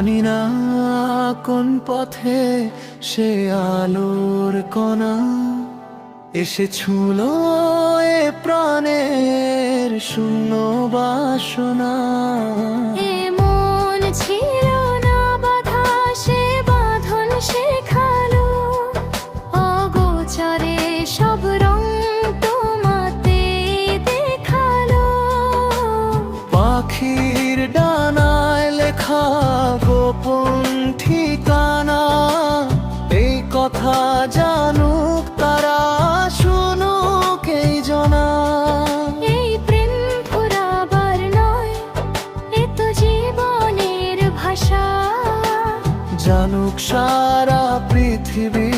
জানি না কোন পথে সে আলোর কণা। এসে ছুল এ প্রাণের শূন্য বাসনা। মন না সে বাঁধন শেখালো সব রং দেখাল। পাখির ডানায় লেখা গোপন ঠিকানা এই কথা জানুক তারা শুনুক এই জনা। এই প্রেম ফুরাবার নয় এ তো জীবনের ভাষা। জানুক সারা পৃথিবী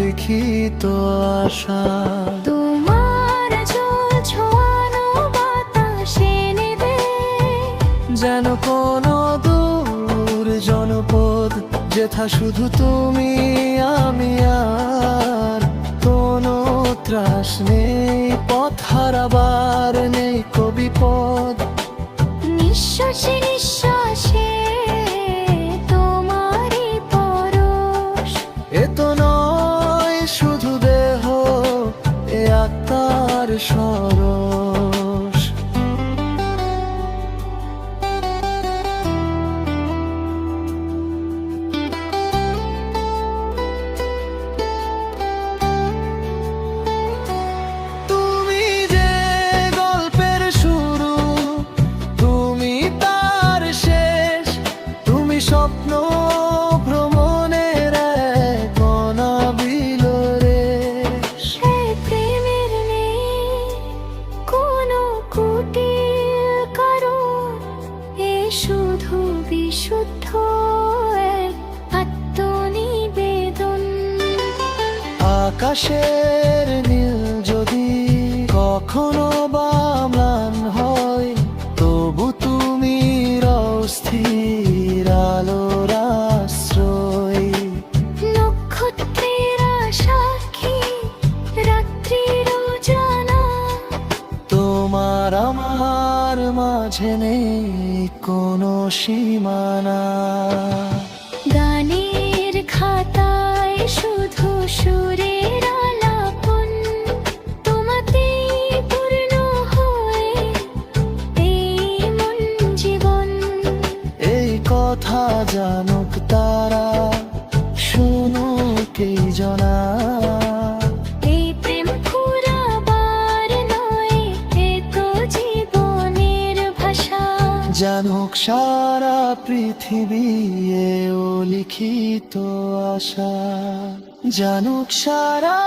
লিখিত আশা। তোমার ছোঁয়ানো বাতাসে নেবে যেন কোনো যেথা শুধু তুমি আমি আর কোনো ত্রাস নেই পথ হারাবার নেই কবি পদ। নিঃশ্বাসে নিঃশ্বাসে তোমারই পরশ। এ তো নয় শুধু দেহ এ আত্মার সরস শুধু বিশুদ্ধ আত্মনিবেদন। আকাশের নীল যদি কখনো বামলান হয় তবু তুমি অস্থির আলোর আশ্রয়। নক্ষত্রের সাক্ষী রাত্রির জানা তোমার আমার মাঝে নেই কোনো সীমানা। গানের খাতায় শুধু সুরের আলাপন তোমাতে পূর্ণ হয়ে এই মন জীবন। এই কথা জানুক তারা শুনুক এই জনা। জানুক সারা পৃথিবী লিখিত আশা। জানুক সারা